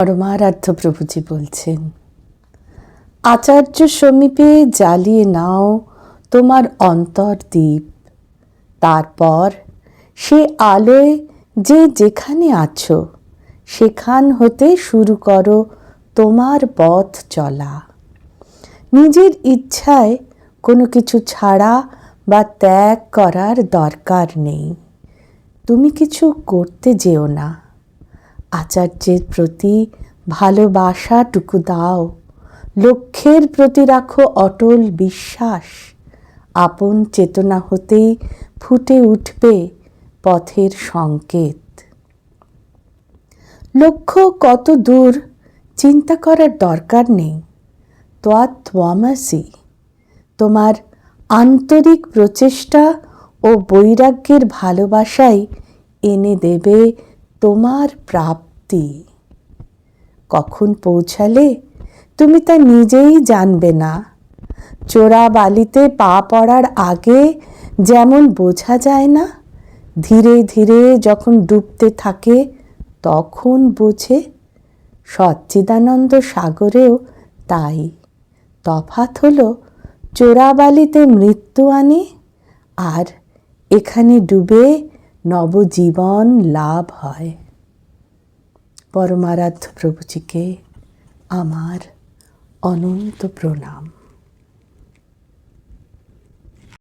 পরমারাধ্য প্রভুজি বলছেন, আচার্য সমীপে জ্বালিয়ে নাও তোমার অন্তর্দ্বীপ তারপর সে আলোয় যে যেখানে আছো, সেখান হতে শুরু করো তোমার পথ চলা। নিজের ইচ্ছায় কোনো কিছু ছাড়া বা ত্যাগ করার দরকার নেই। তুমি কিছু করতে যেও না। আচার্যের প্রতি ভালোবাসাটুকু দাও। লক্ষ্যের প্রতি রাখো অটল বিশ্বাস। আপন চেতনা হতেই ফুটে উঠবে পথের সংকেত। লক্ষ্য কত দূর, চিন্তা করার দরকার নেই। ত্বাত্মসি তোমার আন্তরিক প্রচেষ্টা ও বৈরাগ্যের ভালোবাসাই এনে দেবে তোমার প্রাপ্তি কখন পৌঁছালে? তুমি তা নিজেই জানবে না। চোরা বালিতে পা পড়ার আগে যেমন বোঝা যায় না, ধীরে ধীরে যখন ডুবতে থাকে তখন বোঝে। সচ্চিদানন্দ সাগরেও তাই। তফাৎ হলো চোরাবালিতে মৃত্যু আনে আর এখানে ডুবে নবজীবন লাভ হয়। পরমারাধ্য প্রভুজিকে আমার অনন্ত প্রণাম।